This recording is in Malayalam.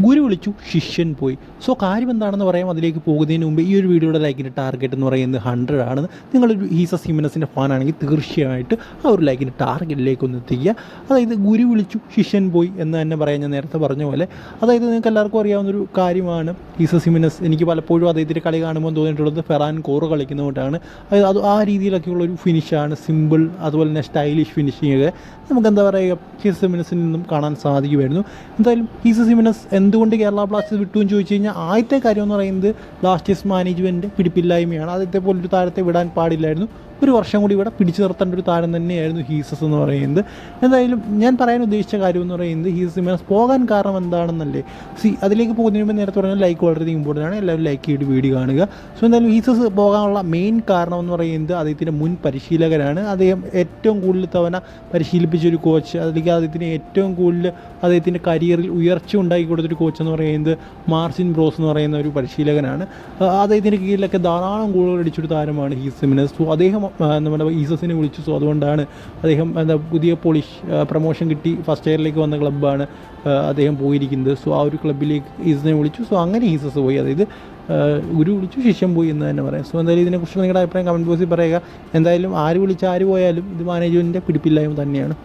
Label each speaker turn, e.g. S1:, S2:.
S1: ഗുരു വിളിച്ചു ശിഷ്യൻ പോയി. സോ കാര്യം എന്താണെന്ന് പറയാം. അതിലേക്ക് പോകുന്നതിന് മുമ്പ് ഈ ഒരു വീഡിയോയുടെ ലൈക്കിന്റെ ടാർഗറ്റ് എന്ന് പറയുന്നത് ഹൺഡ്രഡ് ആണ്. നിങ്ങളൊരു ഹീസ സിമിനസിന്റെ ഫാനാണെങ്കിൽ തീർച്ചയായിട്ടും ആ ഒരു ലൈക്കിന്റെ ടാർഗറ്റിലേക്ക് ഒന്ന് എത്തിക്കുക. അതായത് ഗുരു വിളിച്ചു ശിഷ്യൻ പോയി എന്ന് തന്നെ പറയാൻ ഞാൻ നേരത്തെ പറഞ്ഞ പോലെ. അതായത് നിങ്ങൾക്ക് എല്ലാവർക്കും അറിയാവുന്നൊരു കാര്യമാണ്. ഹീസ സിമിനസ് എനിക്ക് പലപ്പോഴും അദ്ദേഹത്തിന്റെ കളി കാണുമ്പോൾ തോന്നിയിട്ടുള്ളത് ഫെറാൻ കോറ് കളിക്കുന്നതുകൊണ്ടാണ്. അതായത് അത് ആ രീതിയിലൊക്കെയുള്ള ഒരു ഫിനിഷാണ് സിമ്പിൾ അതുപോലെ തന്നെ സ്റ്റൈലിഷ് ഫിനിഷിങ് ഒക്കെ. നമുക്ക് എന്താ പറയുക ഹീസ സിമിനസിൽ നിന്നും കാണാൻ സാധിക്കുമായിരുന്നു. എന്തായാലും ഹീസ സിമിനസ് എന്തുകൊണ്ട് കേരള ബ്ലാസ്റ്റേഴ്സ് വിട്ടു എന്ന് ചോദിച്ചു കഴിഞ്ഞാൽ ആദ്യത്തെ കാര്യം എന്ന് പറയുന്നത് ബ്ലാസ്റ്റേഴ്സ് മാനേജ്മെന്റ് പിടിപ്പില്ലായ്മയാണ്. ആദ്യത്തെ പോലൊരു താരത്തെ വിടാൻ പാടില്ലായിരുന്നു. ഒരു വർഷം കൂടി ഇവിടെ പിടിച്ചു നിർത്തേണ്ട ഒരു താരം തന്നെയായിരുന്നു ഹീസസ് എന്ന് പറയുന്നത്. എന്തായാലും ഞാൻ പറയാൻ ഉദ്ദേശിച്ച കാര്യം എന്ന് പറയുന്നത് ഹീസസ് മീൻസ് പോകാൻ കാരണം എന്താണെന്നല്ലേ? സി അതിലേക്ക് പോകുന്നതിന് മുമ്പ് നേരത്തെ പറഞ്ഞാൽ ലൈക്ക് വളരെ ഇമ്പോർട്ടന്റ് ആണ്. എല്ലാവരും ലൈക്ക് ചെയ്തിട്ട് വീഡിയോ കാണുക. സോ എന്തായാലും ഹീസസ് പോകാനുള്ള മെയിൻ കാരണം എന്ന് പറയുന്നത് അദ്ദേഹത്തിന്റെ മുൻ പരിശീലകരാണ് അദ്ദേഹം ഏറ്റവും കൂടുതൽ തവണ പരിശീലിപ്പിച്ച ഒരു കോച്ച് അതിലേക്ക് അദ്ദേഹത്തിന് ഏറ്റവും കൂടുതൽ അദ്ദേഹത്തിന്റെ കരിയറിൽ ഉയർച്ച ഉണ്ടാക്കി കൊടുത്തൊരു കോച്ച് എന്ന് പറയുന്നത് മാർസിൻ ബ്രോസ് എന്ന് പറയുന്ന ഒരു പരിശീലകനാണ്. അദ്ദേഹത്തിന്റെ കീഴിലൊക്കെ ധാരാളം ഗോളുകൾ അടിച്ചൊരു താരമാണ് ഹീസ് സിമിനസ്. സോ അദ്ദേഹം നമ്മുടെ ഈസസിനെ വിളിച്ചു. സോ അതുകൊണ്ടാണ് അദ്ദേഹം എന്താ പുതിയ പോളിഷ് പ്രൊമോഷൻ കിട്ടി. ഫസ്റ്റ് ഇയറിലേക്ക് വന്ന ക്ലബ്ബാണ് അദ്ദേഹം പോയിരിക്കുന്നത്. സോ ആ ഒരു ക്ലബ്ബിലേക്ക് ഈസസിനെ വിളിച്ചു. സോ അങ്ങനെ ഈസസ് പോയി. അതായത് ഗുരു വിളിച്ചു ശിഷ്യം പോയി എന്ന് തന്നെ പറയാം. സോ എന്തായാലും ഇതിനെക്കുറിച്ച് നിങ്ങളുടെ അഭിപ്രായം കമന്റ് ബോക്സിൽ പറയുക. എന്തായാലും ആര് വിളിച്ച് ആര് പോയാലും ഇത് മാനേജ്മെന്റിന്റെ പിടിപ്പില്ലായ്മ തന്നെയാണ്.